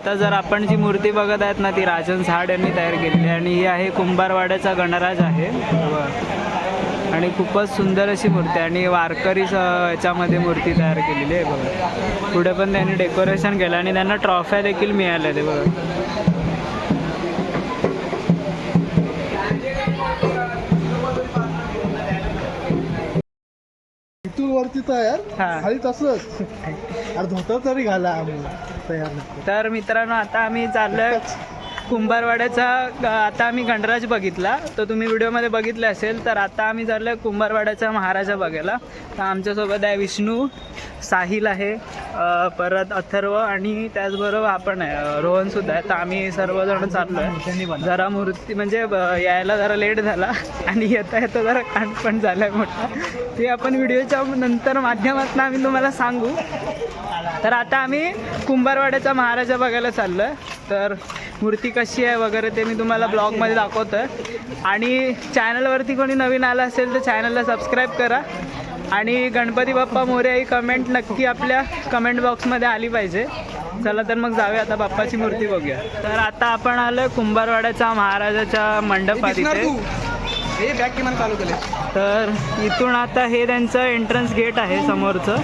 आता जर आपण जी मूर्ती बघत आहेत ना ती राजन झाड यांनी तयार केलेली आहे आणि ही आहे कुंभारवाड्याचा गणराज आहे आणि खूपच सुंदर अशी मूर्ती आहे आणि वारकरी याच्यामध्ये मूर्ती तयार केलेली आहे बघा पुढे पण त्यांनी डेकोरेशन केलं आणि त्यांना ट्रॉफ्या देखील मिळाल्या ते बघा वरती तयार हा. खाली तसंच अरे धोतर तरी घाला. तर मित्रांनो आता आम्ही चाललोय कुंभारवाड्याचा आता आम्ही गणराज बघितला. तर तुम्ही व्हिडिओमध्ये बघितले असेल तर आता आम्ही चाललोय कुंभारवाड्याचा महाराजा बघायला. तर आमच्यासोबत आहे विष्णू साहिल आहे परत अथर्व आणि त्याचबरोबर आपण आहे रोहनसुद्धा आहे. तर आम्ही सर्वजण चाललो आहे जरा मूर्ती म्हणजे ब- यायला जरा लेट झाला आणि येता येता जरा कांड पण झाला आहे मोठा. ते आपण व्हिडिओच्या नंतर माध्यमातून आम्ही तुम्हाला सांगू. तर आता आम्ही कुंभारवाड्याचा महाराजा बघायला चाललो आहे तर मूर्ती कशी आहे वगैरे ते मी तुम्हाला ब्लॉगमध्ये दाखवतो आहे आणि चॅनलवरती कोणी नवीन आलं असेल तर चॅनलला सबस्क्राईब करा. आणि गणपती बाप्पा मोर्या ही कमेंट नक्की आपल्या कमेंट बॉक्समध्ये आली पाहिजे. चला तर मग जाऊया आता बाप्पाची मूर्ती बघूया. तर आता आपण आलो कुंभारवाड्याच्या महाराजाच्या मंडपात इथे हे बॅग किमान चालू केले तर इथून आता हे त्यांचं एंट्रन्स गेट आहे समोरचं.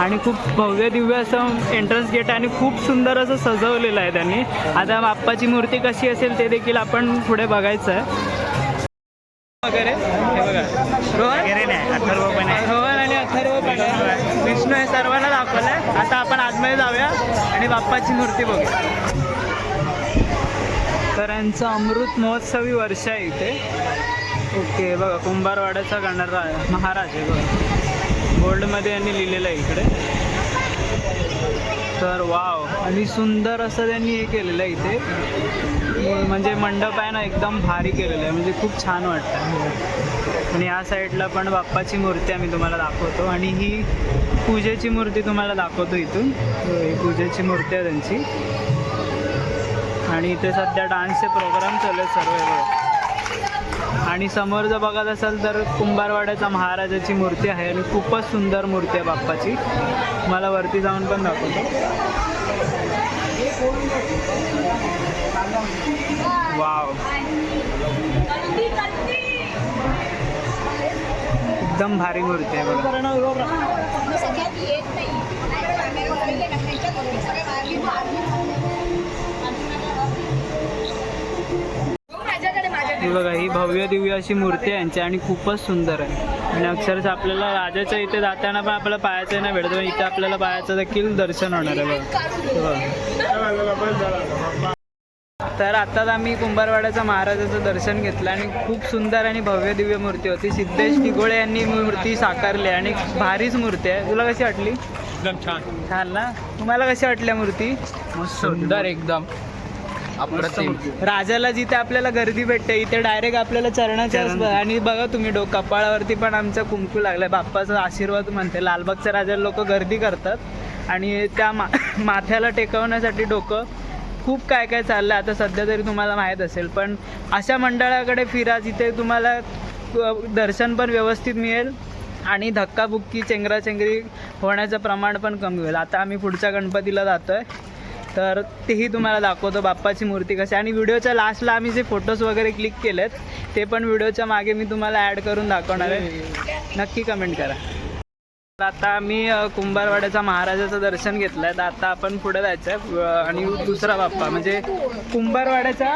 आणि खूप भव्य दिव्य असं एंट्रन्स गेट आहे आणि खूप सुंदर असं सजवलेलं आहे त्यांनी. आता बाप्पाची मूर्ती कशी असेल ते देखील आपण पुढे बघायचं. आहे वगैरे. हे बघा. रोहन? रोहन आणि अथर्व पण आहे. विष्णू हे सर्वांना दाखवलं आहे आता आपण आतमध्ये जाऊया आणि बाप्पाची मूर्ती बघूया. तर यांचं अमृत महोत्सवी वर्ष आहे इथे. ओके बघा कुंभारवाड्याचा गणरा महाराज आहे बघा. गोल्डमध्ये यांनी लिहिलेलं आहे इकडे. तर वाव आणि सुंदर असं त्यांनी हे केलेलं आहे इथे. म्हणजे मंडप आहे ना एकदम भारी केलेलं आहे. म्हणजे खूप छान वाटतं. आणि या साईडला पण बाप्पाची मूर्ती आम्ही तुम्हाला दाखवतो. आणि ही पूजेची मूर्ती तुम्हाला दाखवतो इथून. ही पूजेची मूर्ती आहे त्यांची. आणि इथे सध्या डान्सचे प्रोग्राम चालू आहेत सर्व आणि समोर जर बघत असाल तर कुंभारवाड्याचा महाराजाची मूर्ती आहे आणि खूपच सुंदर मूर्ती आहे बाप्पाची. मला वरती जाऊन पण दाखवतो. वाव. एकदम भारी मूर्ती आहे बघा. ही बघा ही भव्य दिव्य अशी मूर्ती आहे यांची आणि खूपच सुंदर आहे. आणि अक्षरशः आपल्याला राजाच्या इथे जाताना पण आपल्याला पायाचं नाही भेटत इथे आपल्याला पायाचं देखील दर्शन होणार आहे बघा. तर आताच आम्ही कुंभारवाड्याचा महाराजाचं दर्शन घेतलं आणि खूप सुंदर आणि भव्य दिव्य मूर्ती होती. सिद्धेश निगोळे यांनी मूर्ती साकारली आणि भारीच मूर्ती आहे. तुला कशी वाटली? एकदम छान. छान ना? तुम्हाला कशी वाटल्या मूर्ती? सुंदर एकदम. अप्रतिम राजाला जिथे आपल्याला गर्दी भेटते इथे डायरेक्ट आपल्याला चरणाच्या आणि बघा तुम्ही डो कपाळावरती पण आमचा कुंकू लागलाय. बाप्पाचा आशीर्वाद म्हणते. लालबागच्या राजाला लोक गर्दी करतात. आणि त्या मा माथ्याला टेकवण्यासाठी डोकं. खूप काय काय चाललं आता सध्या तरी तुम्हाला माहीत असेल. पण अशा मंडळाकडे फिरा जिथे तुम्हाला दर्शन पण व्यवस्थित मिळेल. आणि धक्काबुक्की चेंगराचेंगरी होण्याचं प्रमाण पण कमी होईल. आता आम्ही पुढच्या गणपतीला जातो आहे तर तेही तुम्हाला दाखवतो बाप्पाची मूर्ती कशी. आणि व्हिडिओच्या लास्टला आम्ही जे फोटोज वगैरे क्लिक केलेत ते पण व्हिडिओच्या मागे मी तुम्हाला ॲड करून दाखवणार आहे. नक्की कमेंट करा. आता आम्ही अ, कुंभारवाड्याचा महाराजाचं दर्शन घेतलंय. तर आता आपण पुढे जायचं आहे आणि दुसरा बाप्पा म्हणजे कुंभारवाड्याचा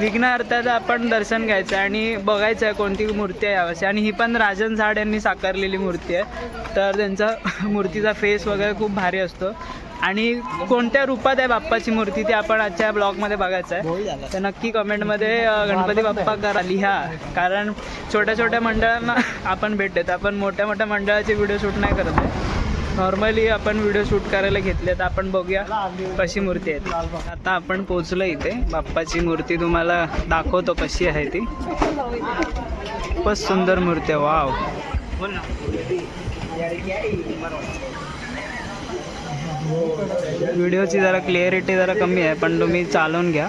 विघ्नहर्त्याचं आपण दर्शन घ्यायचं आहे आणि बघायचं आहे कोणती मूर्ती आहे यावर्षी. आणि ही पण राजन झाड यांनी साकारलेली मूर्ती आहे. तर त्यांचा मूर्तीचा फेस वगैरे खूप भारी असतो. आणि कोणत्या रूपात आहे बाप्पाची मूर्ती ती आपण आजच्या ब्लॉगमध्ये बघायचं आहे. तर नक्की कमेंटमध्ये गणपती बाप्पा करा लिहा. कारण छोट्या छोट्या मंडळांना आपण भेट देतो. आपण मोठ्या मोठ्या मंडळाचे व्हिडिओ शूट नाही करत आहे. नॉर्मली आपण व्हिडिओ शूट करायला घेतले तर आपण बघूया कशी मूर्ती आहे आता आपण पोचलो इथे. बाप्पाची मूर्ती तुम्हाला दाखवतो कशी आहे ती. खूपच सुंदर मूर्ती आहे. वाव. व्हिडिओची जरा क्लिअरिटी जरा कमी आहे पण तुम्ही चालवून घ्या.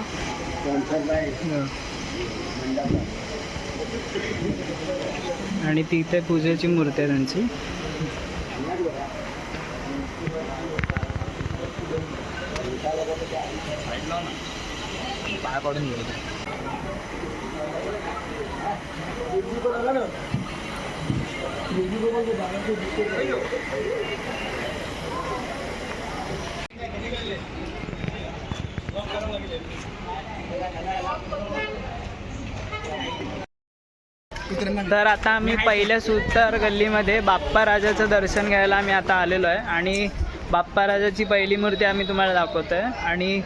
आणि तिथे पूजेची मूर्ती आहे त्यांची. तर आता आम्ही पहिल्या सुतार गल्लीमध्ये बाप्पा राजाचं दर्शन घ्यायला आम्ही आता आलेलो आहे. आणि बाप्पा राजाची पहिली मूर्ती आम्ही तुम्हाला दाखवतो आहे आणि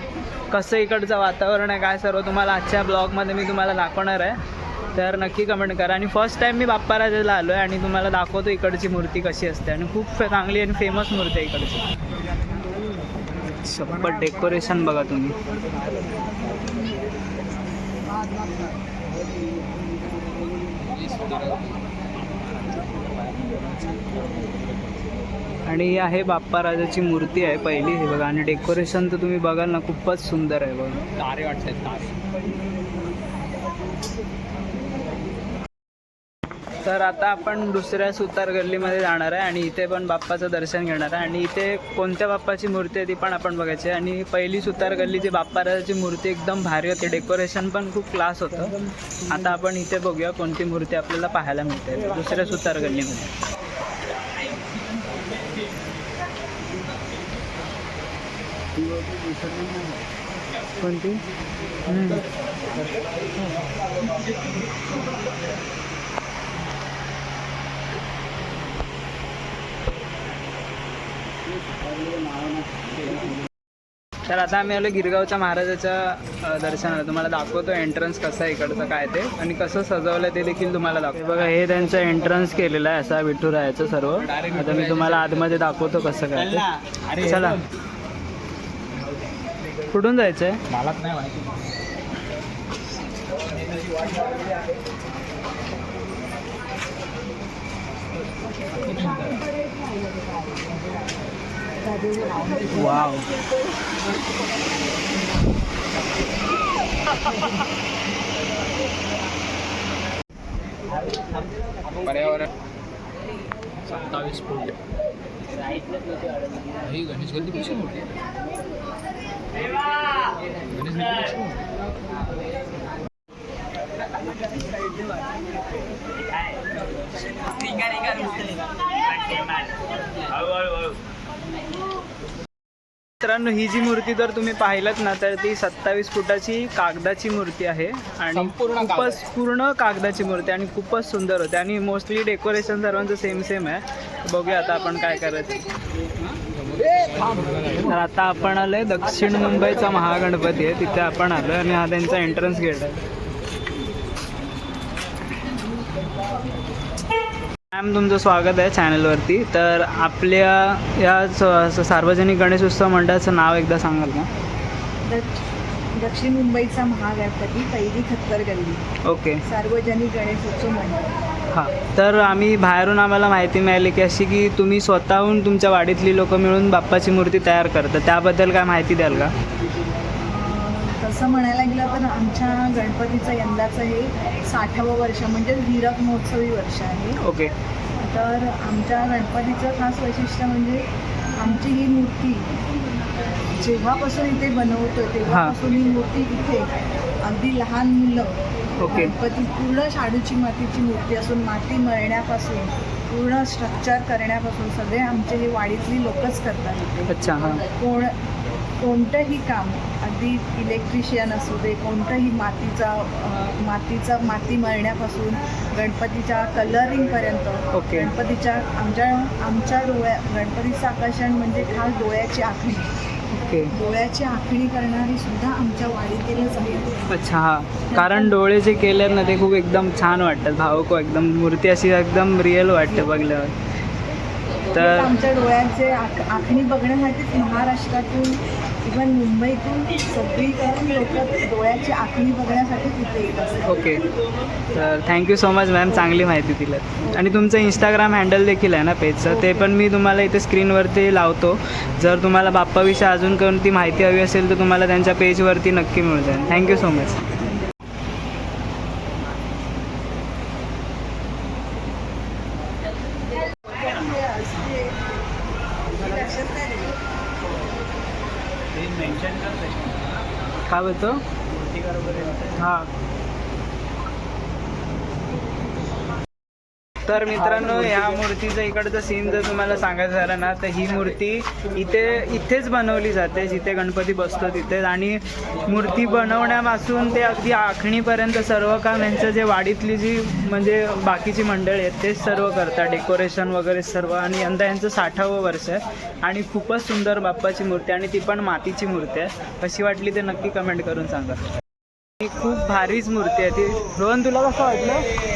कसं इकडचं वातावरण आहे काय सर्व तुम्हाला आजच्या ब्लॉगमध्ये मी तुम्हाला दाखवणार आहे. तर नक्की कमेंट करा. आणि फर्स्ट टाईम मी बाप्पा राजाला आलो आहे आणि तुम्हाला दाखवतो इकडची मूर्ती कशी असते. आणि खूप चांगली आणि फेमस मूर्ती आहे इकडची. शपथ डेकोरेशन बघा तुम्ही. आणि ही आहे बाप्पा राजाची मूर्ती आहे पहिली. हे बघा आणि डेकोरेशन तर तुम्ही बघाल ना खूपच सुंदर आहे बघा. तारे वाटतात तारे. तर आता आपण दुसऱ्या सुतार गल्लीमध्ये जाणार आहे आणि इथे पण बाप्पाचं दर्शन घेणार आहे. आणि इथे कोणत्या बाप्पाची मूर्ती आहे ती पण आपण बघायची आहे. आणि पहिली सुतार गल्लीची बाप्पा राजाची मूर्ती एकदम भारी होती. डेकोरेशन पण खूप क्लास होतं. आता आपण इथे बघूया कोणती मूर्ती आपल्याला पाहायला मिळते. दुसऱ्या सुतार गल्लीमध्ये. कोणती? तर आता आम्ही आलो गिरगावच्या महाराजाच्या दर्शनाला. तुम्हाला दाखवतो एंट्रन्स कसं आहे इकडचं काय ते. आणि कसं सजवलं ते देखील तुम्हाला दाखवतो. बघा हे त्यांचं एंट्रन्स केलेलं आहे असा विठुरायाचं सर्व. आता मी तुम्हाला आतमध्ये दाखवतो कसं काय चला. कुठून जायचं आहे मलाच नाही माहिती. वाव पर्यावरण सत्तावीस फूट ही गणेश गल्लीपेक्षा मोठी आहे. गणेश गल्लीपेक्षा मोठी. मित्रांनो ही जी मूर्ती जर तुम्ही पाहिलात ना तर ती सत्तावीस फुटाची कागदाची मूर्ती आहे आणि खूपच पूर्ण कागदाची मूर्ती आणि खूपच सुंदर होते आणि मोस्टली डेकोरेशन सर्वांचं सेम सेम आहे. बघूया आता आपण काय करायचं. तर आता आपण आलोय दक्षिण मुंबईचा महागणपती आहे. तिथे आपण आलोय आणि हा त्यांचा एंट्रन्स गेट आहे. मॅम तुमचं स्वागत आहे चॅनलवरती तर आपल्या या सार्वजनिक गणेश उत्सव मंडळाचं नाव एकदा सांगाल का? दक्ष- दक्षिण मुंबईचा महागणपती पहिली खत्तर गल्ली. ओके. सार्वजनिक गणेशोत्सव मंडळ. हां. तर आम्ही बाहेरून आम्हाला माहिती मिळाली की अशी की तुम्ही स्वतःहून तुमच्या वाडीतली लोक मिळून बाप्पाची मूर्ती तयार करता. त्याबद्दल काय माहिती द्याल का? तसं म्हणायला गेलं तर आमच्या गणपतीचं यंदाचं हे साठावं वर्ष म्हणजे हिरक महोत्सवी वर्ष आहे. ओके. तर आमच्या गणपतीचं खास वैशिष्ट्य म्हणजे आमची ही मूर्ती जेव्हापासून इथे बनवतो तेव्हापासून ही मूर्ती इथे अगदी लहान मुलं ओके. गणपती पूर्ण शाडूची मातीची मूर्ती असून माती मळण्यापासून पूर्ण स्ट्रक्चर करण्यापासून सगळे आमचे हे वाडीतली लोकच करतात इथे अच्छा हां कोण कोणतंही काम अगदी इलेक्ट्रिशियन असू दे कोणतंही मातीचा मातीचा माती मळण्यापासून गणपतीच्या कलरिंगपर्यंत ओके. गणपतीच्या आमच्या आमच्या डोळ्या गणपतीचं आकर्षण म्हणजे खास डोळ्याची आखणी. ओके. डोळ्याची आखणी करणारी सुद्धा आमच्या वाडीतीलच आहे. अच्छा हां. कारण डोळे जे केले ना ते खूप एकदम छान वाटतात. भावक एकदम मूर्ती अशी एकदम रिअल वाटते बघल्यावर. तर आमच्या डोळ्यांचे आख आखणी बघण्यासाठीच महाराष्ट्रातून इव्हन मुंबईतून सगळीकडून लोक डोळ्याची आखणी बघण्यासाठी तिथे येत असतात. ओके. तर थँक्यू सो मच मॅम चांगली माहिती दिलं. आणि तुमचं इंस्टाग्राम हँडल देखील आहे ना पेजचं ते पण मी तुम्हाला इथे स्क्रीनवरती लावतो. जर तुम्हाला बाप्पाविषयी अजून कोणती माहिती हवी असेल तर तुम्हाला त्यांच्या पेजवरती नक्की मिळून जाईल. थँक्यू सो मच काय बोलतो? हा. तर मित्रांनो ह्या मूर्तीचं इकडचं सीन जर तुम्हाला सांगायचं झालं ना तर ही मूर्ती इथे इथेच बनवली जाते जिथे गणपती बसतो तिथे. आणि मूर्ती बनवण्यापासून ते अगदी आखणीपर्यंत सर्व काम यांचं जे वाडीतली जी म्हणजे बाकीची मंडळी आहेत तेच सर्व करतात. डेकोरेशन वगैरे सर्व. आणि यंदा यांचं साठावं वर्ष आहे. आणि खूपच सुंदर बाप्पाची मूर्ती आणि ती पण मातीची मूर्ती आहे. कशी वाटली ते नक्की कमेंट करून सांगा. ही खूप भारीच मूर्ती आहे ती. रोहन तुला कसं वाटलं?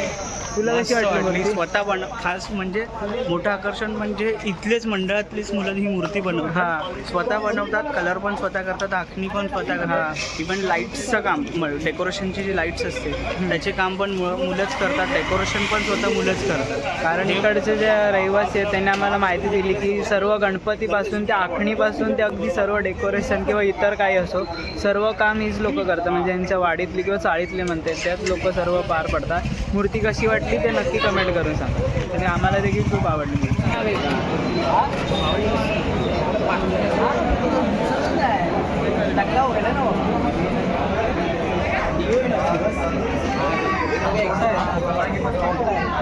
तुला कशी वाटली स्वतः बन खास म्हणजे मोठं आकर्षण म्हणजे इथलेच मंडळातलीच मुलं ही मूर्ती बनवतात. हा. स्वतः बनवतात कलर पण स्वतः करतात आखणी पण स्वतः हा. करतात. इव्हन लाईट्सचं काम डेकोरेशनची जी लाईट्स असते त्याचे काम पण मुलंच करतात. डेकोरेशन पण स्वतः मुलंच करतात. कारण इकडचे जे रहिवासी आहेत त्यांनी आम्हाला माहिती दिली की सर्व गणपतीपासून त्या आखणीपासून ते अगदी सर्व डेकोरेशन किंवा इतर काही असो सर्व काम हीच लोक करतात. म्हणजे यांच्या वाडीतली किंवा चाळीतली म्हणते त्यात लोक सर्व पार पडतात. मूर्ती कशी वाटली ते नक्की कमेंट करून सांगा. आणि आम्हाला देखील खूप आवडली. ना